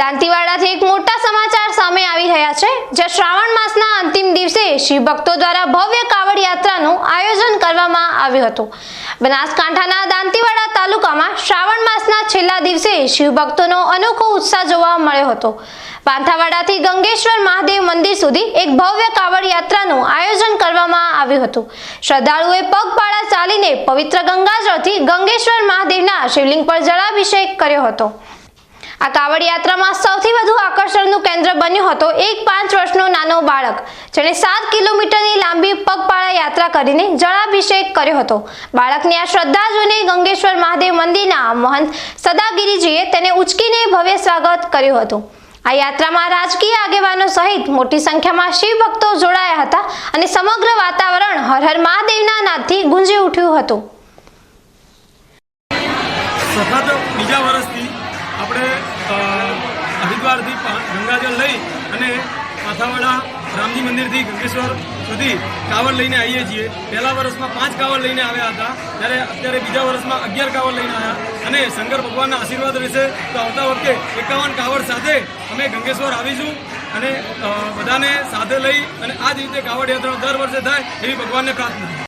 દાંતીવાડાથી એક મોટા સમાચાર સામે આવી રહ્યા છે, જ્યાં શ્રાવણ માસના અંતિમ દિવસે શિવ ભક્તો દ્વારા ભવ્ય કાવડ યાત્રાનું આયોજન કરવામાં આવ્યું હતું. બનાસકાંઠાના દાંતીવાડા તાલુકામાં શ્રાવણ માસના છેલ્લા દિવસે શિવ ભક્તોનો અનોખો ઉત્સાહ જોવા મળ્યો હતો. પાંથાવાડાથી ગંગેશ્વર મહાદેવ મંદિર સુધી એક ભવ્ય કાવડ યાત્રાનું આયોજન કરવામાં આવ્યું હતું. શ્રદ્ધાળુએ પગપાળા ચાલીને પવિત્ર ગંગાજળથી ગંગેશ્વર મહાદેવના શિવલિંગ પર જળાભિષેક કર્યો હતો. આ કાવડ યાત્રામાં સૌથી વધુ આકર્ષણનું કેન્દ્ર બન્યો હતો એક પાંચ વર્ષનો નાનો બાળક, જેણે સાત કિલોમીટરની લાંબી પગપાળા યાત્રા કરીને જળાભિષેક કર્યો હતો. બાળકની આ શ્રદ્ધા જોઈને ગંગેશ્વર મહાદેવ મંદિરના મહંત સદાગીરીજીએ તેને ઉચકીને ભવ્ય સ્વાગત કર્યું હતું. આ યાત્રામાં રાજકીય આગેવાનો સહિત મોટી સંખ્યામાં શિવ ભક્તો જોડાયા હતા અને સમગ્ર વાતાવરણ હર હર મહાદેવના નાદથી ગુંજી ઉઠ્યું હતું. સખત બીજા વર્ષથી આપણે હરિદ્વારથી ગંગાજળ લઈ અને માથાવાડા રામજી મંદિરથી ગંગેશ્વર સુધી કાવડ લઈને આવીએ છીએ. પહેલા વર્ષમાં પાંચ કાવડ લઈને આવ્યા હતા, ત્યારે અત્યારે બીજા વર્ષમાં અગિયાર કાવડ લઈને આવ્યા. અને શંકર ભગવાનના આશીર્વાદ રહેશે તો આવતા વખતે એકાવન કાવડ સાથે અમે ગંગેશ્વર આવીશું અને બધાને સાથે લઈ અને આ જ રીતે કાવડ યાત્રા દર વર્ષે થાય એવી ભગવાનને પ્રાર્થના.